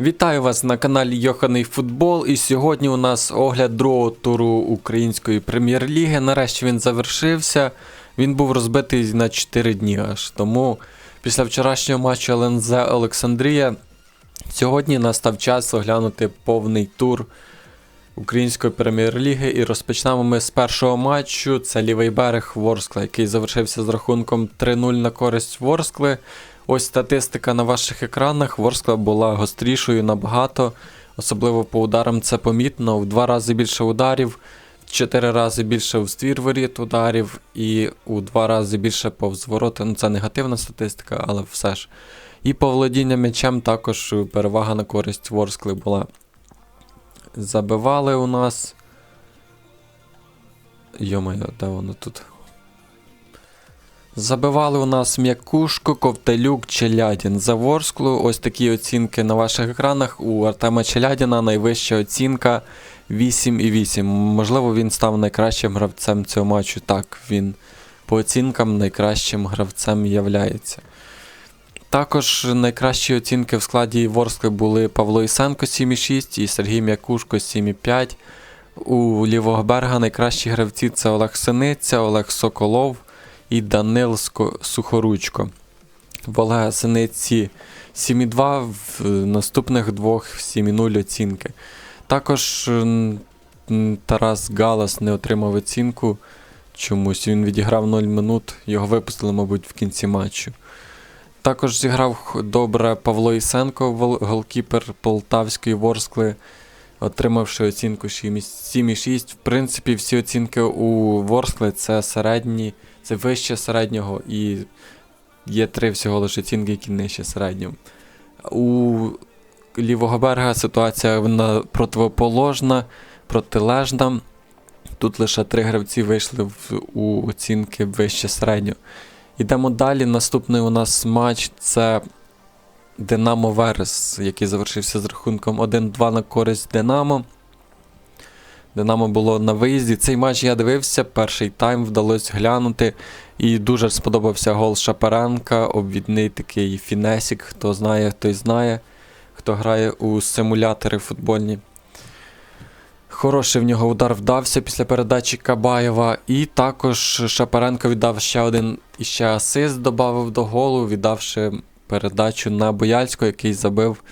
Вітаю вас на каналі Йоханий Футбол. І сьогодні у нас огляд другого туру Української прем'єр-ліги. Нарешті він завершився. Він був розбитий на 4 дні аж. Тому після вчорашнього матчу ЛНЗ Олександрія сьогодні настав час оглянути повний тур Української прем'єр-ліги. І розпочнемо ми з першого матчу. Це лівий берег Ворскла, який завершився з рахунком 3-0 на користь Ворскли. Ось статистика на ваших екранах. Ворскла була гострішою набагато, особливо по ударам це помітно. В два рази більше ударів, в чотири рази більше в ствір воріт ударів і у два рази більше повз ворота. Ну це негативна статистика, але все ж. І по володіння м'ячем також перевага на користь Ворскли була. Забивали у нас. Йо-моє, де воно тут? Забивали у нас М'якушко, Ковталюк, Челядін. За Ворсклу ось такі оцінки на ваших екранах. У Артема Челядіна найвища оцінка 8,8. Можливо, він став найкращим гравцем цього матчу. Так, він по оцінкам найкращим гравцем являється. Також найкращі оцінки в складі Ворскли були Павло Ісенко 7,6 і Сергій М'якушко 7,5. У лівого берега найкращі гравці це Олег Синиця, Олег Соколов і Данилсько Сухоручко. В Олега Синиці 7,2, в наступних двох 7,0 оцінки. Також Тарас Галас не отримав оцінку. Чомусь він відіграв 0 минут, його випустили, мабуть, в кінці матчу. Також зіграв добре Павло Ісенко, голкіпер Полтавської Ворскли, отримавши оцінку 7,6. В принципі, всі оцінки у Ворскли це середні, це вище середнього, і є три всього лише оцінки, які нижче середнього. У лівого берега ситуація вона противоположна, протилежна. Тут лише три гравці вийшли в, у оцінки вище середнього. Йдемо далі. Наступний у нас матч це Динамо Верес, який завершився з рахунком 1-2 на користь Динамо. Динамо було на виїзді. Цей матч я дивився, перший тайм вдалося глянути. І дуже сподобався гол Шапаренка, обвідний такий фінесік. Хто знає, той знає, хто грає у симулятори футбольні. Хороший в нього удар вдався після передачі Кабаєва. І також Шапаренко віддав ще один іще асист, додав до голу, віддавши передачу на Бояльського, який забив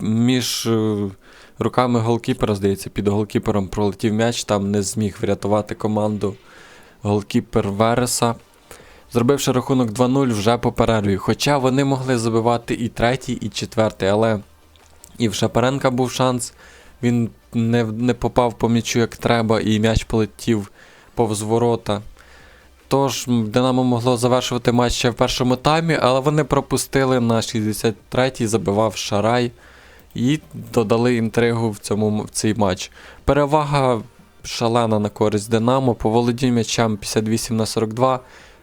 між е, руками голкіпера, здається, під голкіпером пролетів м'яч, там не зміг врятувати команду голкіпер Вереса. Зробивши рахунок 2-0 вже по перерві. Хоча вони могли забивати і третій, і четвертий, але і в Шапаренка був шанс. Він не, не попав по м'ячу як треба, і м'яч полетів повз ворота. Тож Динамо могло завершувати матч ще в першому таймі, але вони пропустили на 63-й, забивав Шарай і додали інтригу в, цьому, в цей матч. Перевага шалена на користь Динамо, по володінню м'ячам 58 на 42,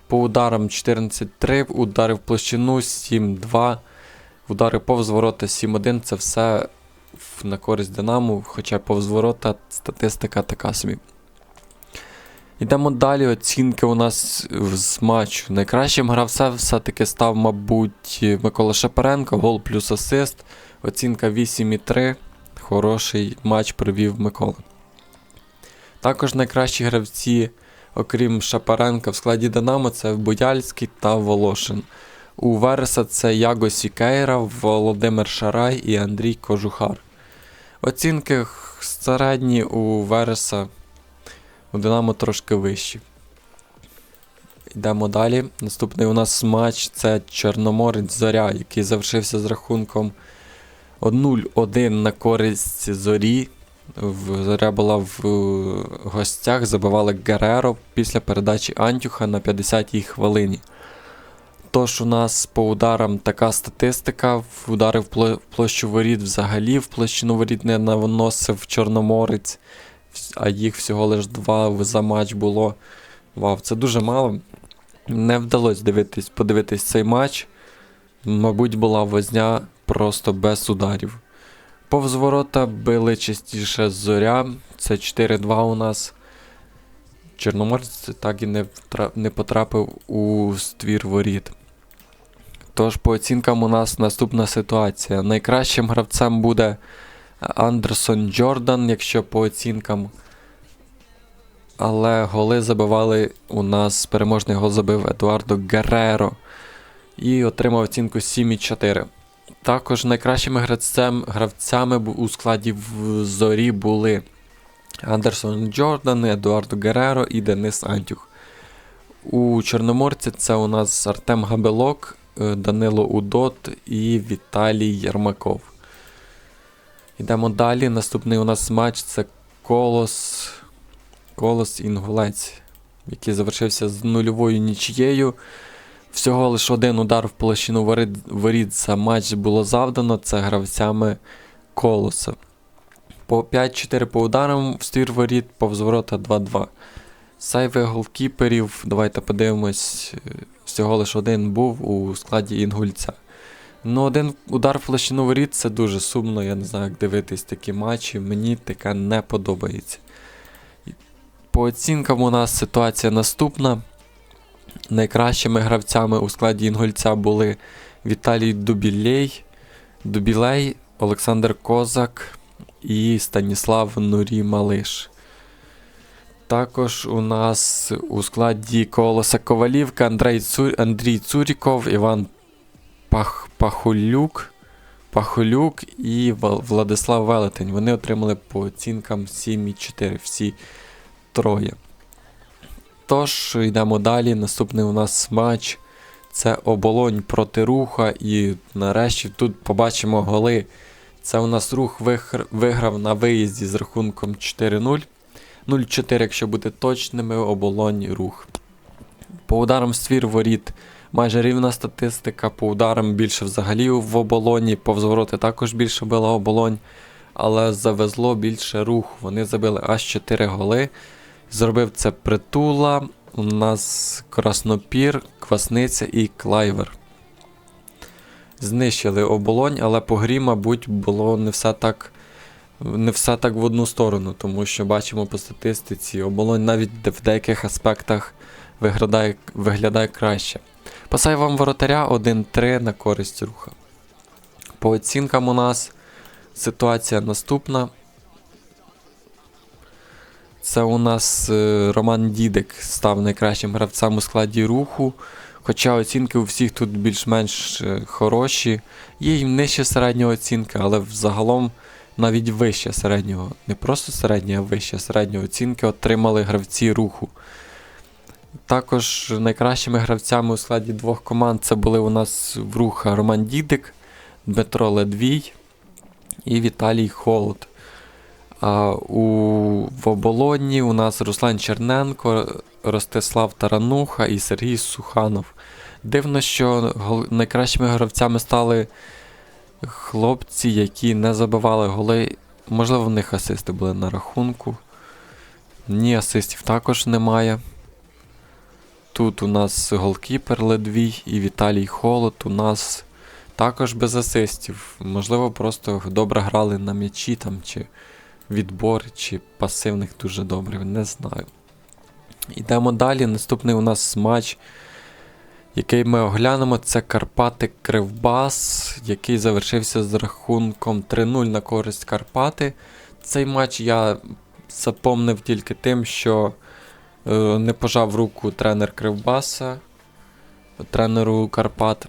по ударам 14-3, удари в площину 7-2, удари повз ворота 7-1. Це все на користь Динамо, хоча повз ворота статистика така собі. Йдемо далі. Оцінки у нас з матчу. Найкращим гравцем все-таки став, мабуть, Микола Шапаренко, гол плюс асист. Оцінка 8,3. Хороший матч провів Микола. Також найкращі гравці, окрім Шапаренка, в складі Динамо це Бояльський та Волошин. У Вереса це Яго Сікейра, Володимир Шарай і Андрій Кожухар. Оцінки середні у Вереса, у Динамо трошки вищі. Йдемо далі. Наступний у нас матч це Чорноморець Зоря, який завершився з рахунком 0-1 на користь зорі. Зоря була в е, гостях, забивали Гереро після передачі Антюха на 50-й хвилині. Тож у нас по ударам така статистика. Удари в площу воріт взагалі в площину воріт не наносив Чорноморець, а їх всього лиш два за матч було. Вау, це дуже мало. Не вдалося дивитись, подивитись цей матч. Мабуть, була возня просто без ударів. Повз ворота били частіше зоря. Це 4-2 у нас. Чорноморець так і не, не потрапив у ствір воріт. Тож по оцінкам у нас наступна ситуація. Найкращим гравцем буде Андерсон Джордан, якщо по оцінкам. Але голи забивали у нас переможний гол забив Едуардо Герреро і отримав оцінку 7,4. Також найкращими гравцем, гравцями у складі в зорі були Андерсон Джордан, Едуардо Герреро і Денис Антюх. У Чорноморці це у нас Артем Габелок, е, Данило Удот і Віталій Єрмаков. Йдемо далі. Наступний у нас матч це Колос. Колос Інгулець, який завершився з нульовою нічією. Всього лише один удар в площину воріт, за матч було завдано. Це гравцями Колоса. По 5-4 по ударам в стір воріт, повз ворота 2-2. Сайви голкіперів, давайте подивимось. Всього лише один був у складі інгульця. Ну, один удар в площину воріт це дуже сумно. Я не знаю, як дивитись такі матчі. Мені таке не подобається. По оцінкам у нас ситуація наступна. Найкращими гравцями у складі інгульця були Віталій Дубілей, Дубілей, Олександр Козак і Станіслав Нурі Малиш. Також у нас у складі Колоса Ковалівка Андрій, Цу... Андрій Цуріков, Іван Пах... Пахулюк, Пахулюк і Владислав Велетень. Вони отримали по оцінкам 7,4 всі троє. Тож, йдемо далі. Наступний у нас матч. Це оболонь проти руха. І нарешті тут побачимо голи. Це у нас рух вигр- виграв на виїзді з рахунком 4-0. 0-4, якщо бути точними, оболонь рух. По ударам ствір воріт майже рівна статистика. По ударам більше взагалі в оболоні. По взвороти також більше била оболонь. Але завезло більше рух. Вони забили аж 4 голи. Зробив це притула. У нас Краснопір, Квасниця і Клайвер. Знищили оболонь, але по грі, мабуть, було не все так. Не все так в одну сторону, тому що бачимо по статистиці, оболонь навіть в деяких аспектах виглядає, виглядає краще. По сейвам воротаря 1-3 на користь руха. По оцінкам у нас ситуація наступна. Це у нас е, Роман Дідик став найкращим гравцем у складі руху. Хоча оцінки у всіх тут більш-менш е, хороші. Є й нижче середнього оцінки, але взагалом навіть вище середнього. Не просто середнього, а вище середнього оцінки отримали гравці руху. Також найкращими гравцями у складі двох команд це були у нас в руха Роман Дідик, Дмитро Ледвій і Віталій Холод. А у в оболоні у нас Руслан Черненко, Ростислав Тарануха і Сергій Суханов. Дивно, що найкращими гравцями стали хлопці, які не забивали голи. Можливо, в них асисти були на рахунку. Ні, асистів також немає. Тут у нас голкіпер Ледвій і Віталій Холод. У нас також без асистів. Можливо, просто добре грали на м'ячі там, чи відбор, чи пасивних дуже добре, не знаю. Йдемо далі. Наступний у нас матч, який ми оглянемо, це Карпати Кривбас, який завершився з рахунком 3-0 на користь Карпати. Цей матч я запомнив тільки тим, що е, не пожав руку тренер Кривбаса, тренеру Карпат.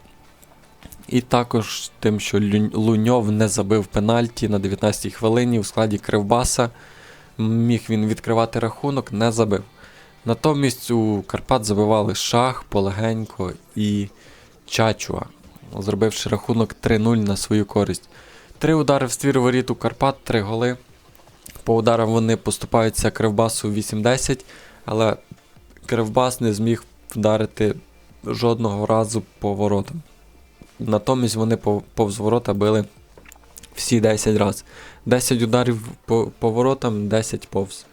І також тим, що Луньов не забив пенальті на 19-й хвилині у складі Кривбаса. Міг він відкривати рахунок, не забив. Натомість у Карпат забивали Шах, Полегенько і Чачуа, зробивши рахунок 3-0 на свою користь. Три удари в ствір воріт у Карпат, три голи. По ударам вони поступаються Кривбасу 8-10, але Кривбас не зміг вдарити жодного разу по воротам. Натомість вони повз ворота били всі 10 разів. 10 ударів по, по воротам, 10 повз.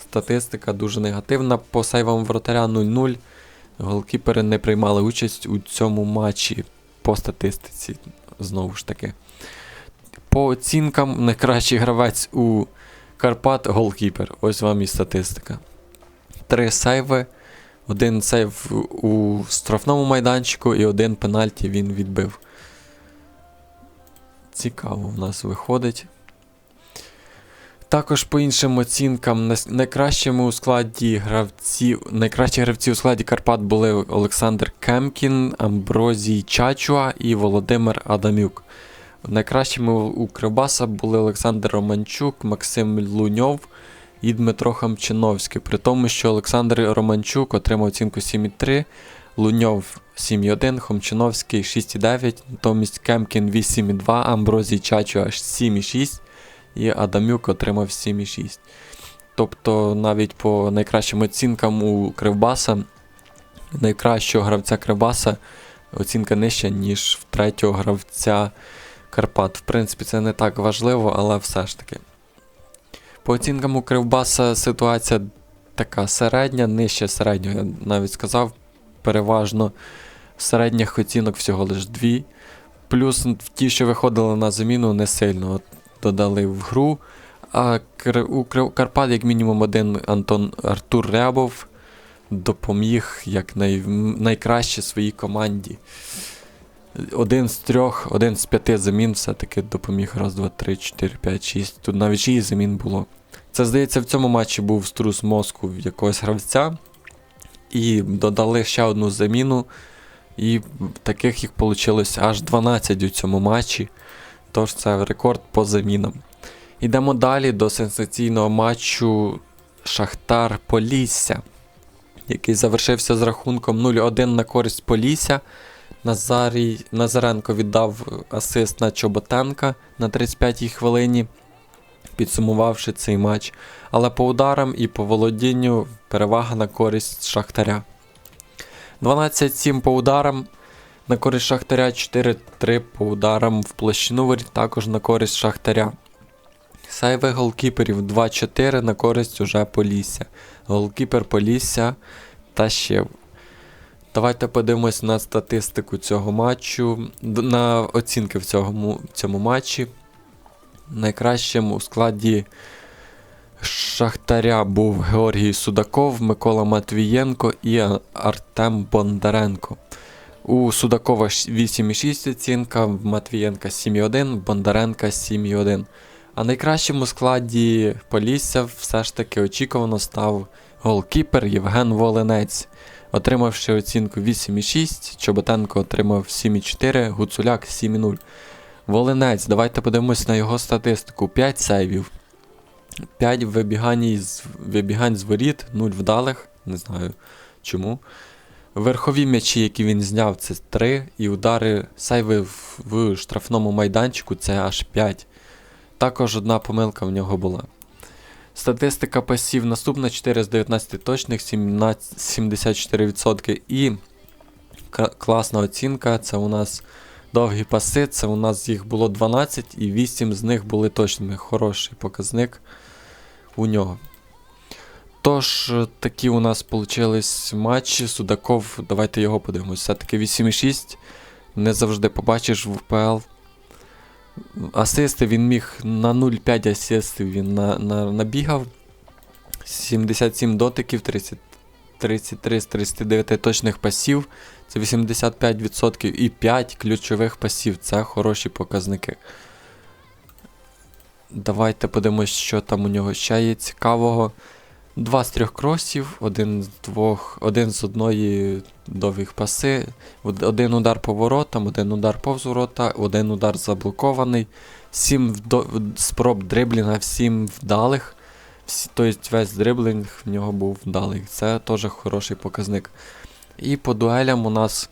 Статистика дуже негативна. По сейвам вратаря 0-0. Голкіпери не приймали участь у цьому матчі по статистиці. Знову ж таки. По оцінкам найкращий гравець у Карпат голкіпер. Ось вам і статистика. Три сейви, Один сейв у штрафному майданчику і один пенальті він відбив. Цікаво в нас виходить. Також по іншим оцінкам, найкращими у складі гравців, найкращі гравці у складі Карпат були Олександр Кемкін, Амброзій Чачуа і Володимир Адамюк. Найкращими у- Кривбаса були Олександр Романчук, Максим Луньов і Дмитро Хамчиновський. При тому, що Олександр Романчук отримав оцінку 7,3, Луньов 7,1, Хомчиновський 6,9, натомість Кемкін 8,2, Амброзій Чачуа аж 7,6 і Адамюк отримав 7,6. Тобто навіть по найкращим оцінкам у Кривбаса, найкращого гравця Кривбаса оцінка нижча, ніж в третього гравця Карпат. В принципі, це не так важливо, але все ж таки. По оцінкам у Кривбаса ситуація така середня, нижче середнього, я навіть сказав, переважно середніх оцінок всього лише дві. Плюс ті, що виходили на заміну, не сильно от, додали в гру. А у Карпат, як мінімум, один Антон Артур Рябов допоміг як най... найкраще своїй команді. Один з трьох, один з п'яти замін все-таки допоміг. Раз, два, три, чотири, п'ять, шість. Тут навіть шість замін було. Це, здається, в цьому матчі був струс мозку якогось гравця. І додали ще одну заміну. І таких їх вийшло аж 12 у цьому матчі. Тож це рекорд по замінам. Йдемо далі до сенсаційного матчу Шахтар Полісся, який завершився з рахунком 0-1 на користь Полісся. Назарій Назаренко віддав асист на Чоботенка на 35-й хвилині, підсумувавши цей матч. Але по ударам і по володінню перевага на користь Шахтаря. 12-7 по ударам. На користь Шахтаря 4-3 по ударам в площину також на користь Шахтаря. Сейви голкіперів 2-4 на користь уже Полісся. Голкіпер Полісся та ще. Давайте подивимось на статистику цього матчу, на оцінки в цьому, в цьому матчі. Найкращим у складі Шахтаря був Георгій Судаков, Микола Матвієнко і Артем Бондаренко. У Судакова 8,6 оцінка, Матвієнка 7,1, Бондаренка 7,1. А найкращим у складі Полісся все ж таки очікувано став голкіпер Євген Волинець, отримавши оцінку 8,6, Чоботенко отримав 7,4, Гуцуляк 7,0. Волинець, давайте подивимось на його статистику. 5 сейвів, 5 вибігань з, вибігань з воріт, 0 вдалих, не знаю чому. Верхові м'ячі, які він зняв, це 3, і удари сейви в, в штрафному майданчику це аж 5. Також одна помилка в нього була. Статистика пасів наступна 4 з 19 точних, 17, 74%. І класна оцінка це у нас довгі паси, це у нас їх було 12 і 8 з них були точними. Хороший показник у нього. Тож, е, такі у нас вийшли матчі. Судаков, давайте його подивимось. Все-таки 8,6. Не завжди побачиш в УПЛ. Асисти він міг на 0,5 асистів він на, на, набігав. 77 дотиків, 30, 33 з 39 точних пасів. Це 85% і 5 ключових пасів. Це хороші показники. Давайте подивимось, що там у нього ще є цікавого. Два з трьох кросів, один з двох, один з одної довгих паси, один удар по воротам, один удар повз ворота, один удар заблокований, сім вдо- спроб дриблінга, всім вдалих. Тобто весь дриблінг в нього був вдалий. Це теж хороший показник. І по дуелям у нас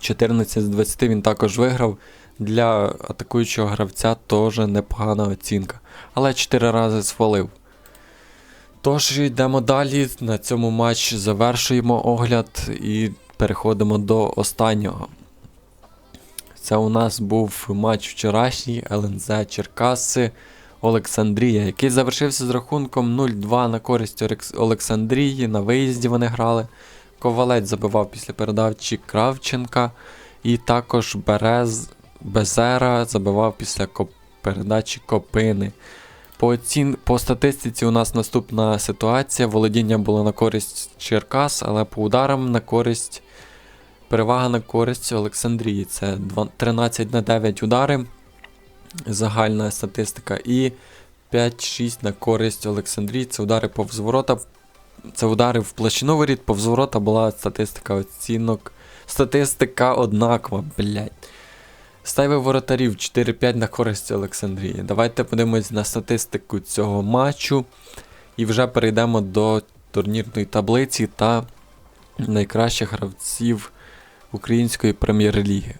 14 з 20 він також виграв. Для атакуючого гравця теж непогана оцінка. Але 4 рази свалив. Тож йдемо далі. На цьому матчі завершуємо огляд і переходимо до останнього. Це у нас був матч вчорашній ЛНЗ Черкаси Олександрія, який завершився з рахунком 0-2 на користь Олександрії. На виїзді вони грали. Ковалець забивав після передачі Кравченка. І також Берез Безера забивав після коп- передачі Копини. По, оцін... по статистиці у нас наступна ситуація. Володіння було на користь Черкас, але по ударам на користь. Перевага на користь Олександрії. Це 13 на 9 удари. Загальна статистика. І 5-6 на користь Олександрії. Це удари повз ворота. Це удари в площину воріт, повз ворота була статистика оцінок. Статистика однакова, блядь. Ставив воротарів 4-5 на користь Олександрії. Давайте подивимось на статистику цього матчу. І вже перейдемо до турнірної таблиці та найкращих гравців Української прем'єр-ліги.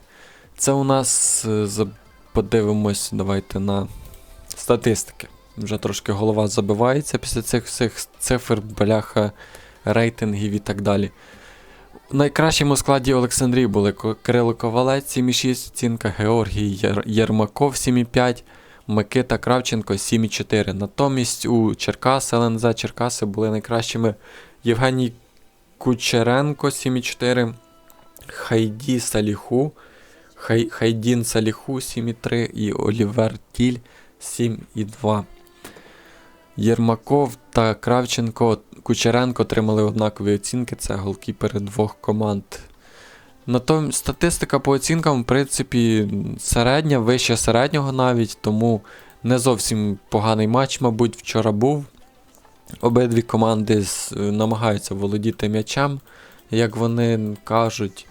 Це у нас е, подивимось, давайте на статистики. Вже трошки голова забивається після цих всіх цифр, бляха, рейтингів і так далі. В найкращому складі Олександрії були Кирило Ковалець 7,6 оцінка, Георгій Єрмаков 7,5, Микита Кравченко 7,4. Натомість у Черкас, ЛНЗ Черкаси були найкращими Євгеній Кучеренко 7,4, Хайді Саліху, Хай, Хайдін Саліху 7,3 і Олівер Тіль 7,2. Єрмаков та Кравченко Кучеренко отримали однакові оцінки, це голкіпери двох команд. Натомість статистика по оцінкам, в принципі, середня, вище середнього навіть, тому не зовсім поганий матч, мабуть, вчора був. Обидві команди намагаються володіти м'ячем, як вони кажуть.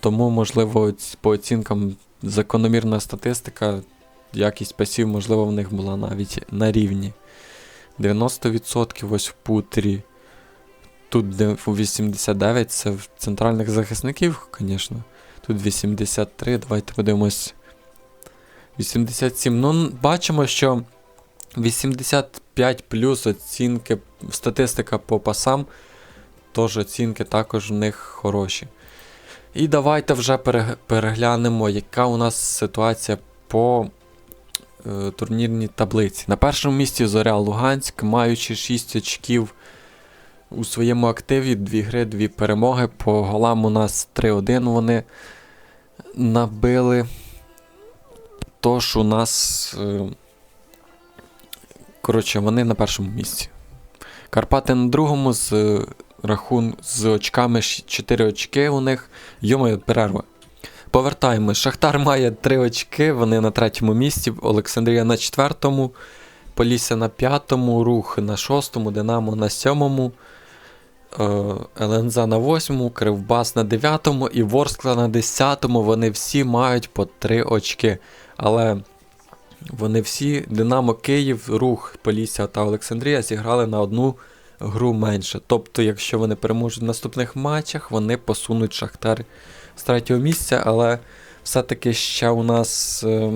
Тому, можливо, по оцінкам закономірна статистика, якість пасів, можливо, в них була навіть на рівні. 90% ось в путрі. Тут де 89 це в центральних захисників, звісно. Тут 83, давайте подивимось. 87. Ну, бачимо, що 85 плюс оцінки, статистика по пасам, тож оцінки також в них хороші. І давайте вже переглянемо, яка у нас ситуація по турнірній таблиці. На першому місці Зоря Луганськ, маючи 6 очків у своєму активі, 2 гри, 2 перемоги. По голам у нас 3-1 вони набили. Тож у нас. е, Коротше, вони на першому місці. Карпати на другому з е, рахун з очками 4 очки у них. Йомою, перерва. Повертаємо. Шахтар має 3 очки, вони на третьому місці, Олександрія на четвертому, Полісся на п'ятому, Рух на шостому, Динамо на сьомому, е, ЛНЗ на восьмому, Кривбас на дев'ятому і Ворскла на десятому. Вони всі мають по 3 очки. Але вони всі, Динамо Київ, Рух, Полісся та Олександрія зіграли на одну гру менше. Тобто, якщо вони переможуть в наступних матчах, вони посунуть Шахтар з третього місця, але все-таки ще у нас е,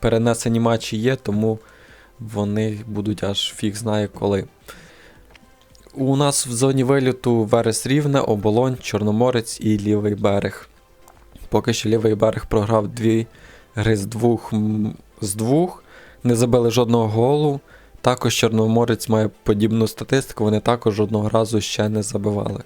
перенесені матчі є, тому вони будуть аж фіг знає коли. У нас в зоні виліту Верес Рівне, Оболонь, Чорноморець і Лівий берег. Поки що лівий берег програв дві гри з двох, з двох не забили жодного голу. Також Чорноморець має подібну статистику, вони також жодного разу ще не забивали.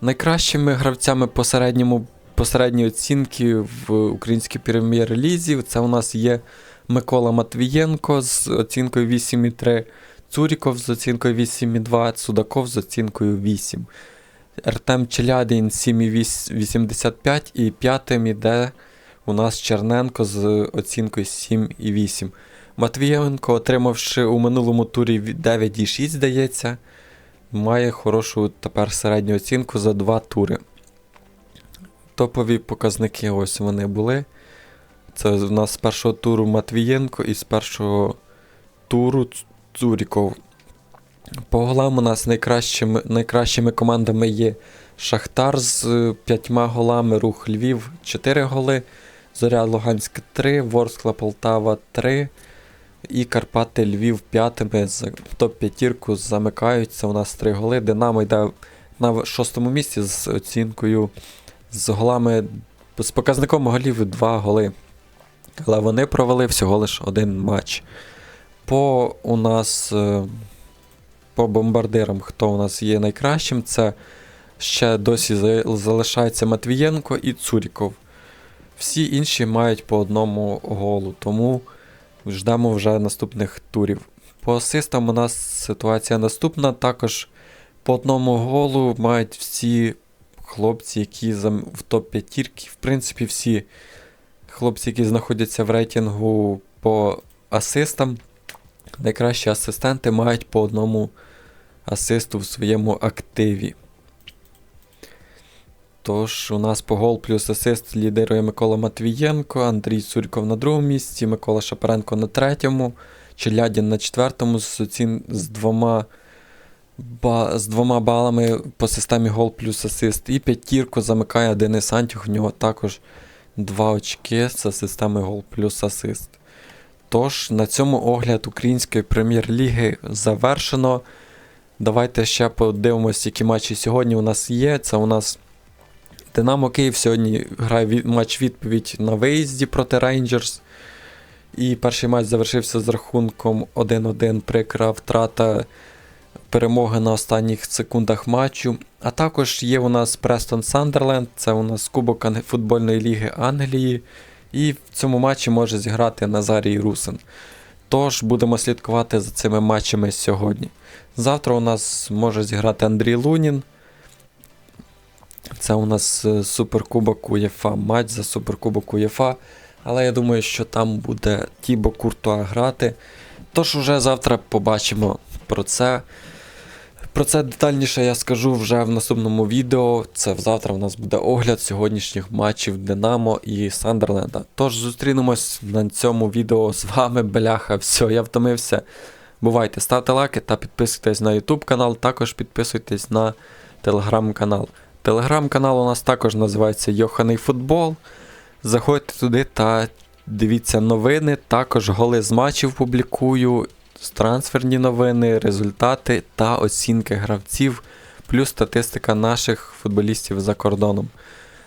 Найкращими гравцями посередньому, посередньої оцінки в українській прем'єр-лізі це у нас є Микола Матвієнко з оцінкою 8,3, Цуріков з оцінкою 8,2, Судаков з оцінкою 8. Артем Челядин 7,85 і п'ятим іде у нас Черненко з оцінкою 7,8. Матвієнко, отримавши у минулому турі 9,6, здається, має хорошу тепер середню оцінку за два тури. Топові показники ось вони були. Це у нас з першого туру Матвієнко і з першого туру Цуріков. По голам у нас найкращими, найкращими командами є Шахтар з е, п'ятьма голами, Рух Львів 4 голи, Зоря Луганськ 3, Ворскла Полтава 3 і Карпати Львів п'ятими з топ-п'ятірку замикаються. У нас 3 голи. Динамо йде на шостому місці з оцінкою з голами з показником голів 2 голи. Але вони провели всього лише один матч. По у нас е, по бомбардирам, хто у нас є найкращим, це ще досі залишається Матвієнко і Цуріков. Всі інші мають по одному голу. Тому ждемо вже наступних турів. По асистам у нас ситуація наступна. Також по одному голу мають всі хлопці, які в топ-5. В принципі, всі хлопці, які знаходяться в рейтингу по асистам. Найкращі асистенти мають по одному асисту в своєму активі. Тож, у нас по гол плюс асист лідирує Микола Матвієнко, Андрій Сурьков на другому місці, Микола Шапаренко на третьому, Челядін на четвертому з, оцін... з, двома, ба... з двома балами по системі гол плюс асист. І п'ятірку замикає Денис Антюх, у нього також два очки за системи гол плюс асист. Тож, на цьому огляд Української прем'єр-ліги завершено. Давайте ще подивимось, які матчі сьогодні у нас є. Це у нас Динамо Київ сьогодні грає від- матч відповідь на виїзді проти Рейнджерс. І перший матч завершився з рахунком 1-1. Прикра втрата перемоги на останніх секундах матчу. А також є у нас Престон Сандерленд, це у нас Кубок футбольної ліги Англії. І в цьому матчі може зіграти Назарій Русин. Тож будемо слідкувати за цими матчами сьогодні. Завтра у нас може зіграти Андрій Лунін. Це у нас е, Суперкубок УЄФА, матч за Суперкубок УЄФА. Але я думаю, що там буде Тібо Куртуа грати. Тож уже завтра побачимо про це. Про це детальніше я скажу вже в наступному відео. Це завтра у нас буде огляд сьогоднішніх матчів Динамо і Сандерленда. Тож зустрінемось на цьому відео з вами, бляха. Все, я втомився. Бувайте, ставте лайки та підписуйтесь на YouTube канал, також підписуйтесь на телеграм-канал. Телеграм-канал у нас також називається Йоханий Футбол. Заходьте туди та дивіться новини. Також голи з матчів публікую, трансферні новини, результати та оцінки гравців, плюс статистика наших футболістів за кордоном.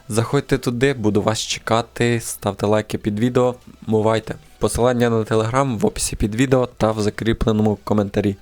Заходьте туди, буду вас чекати, ставте лайки під відео, бувайте. Посилання на телеграм в описі під відео та в закріпленому коментарі.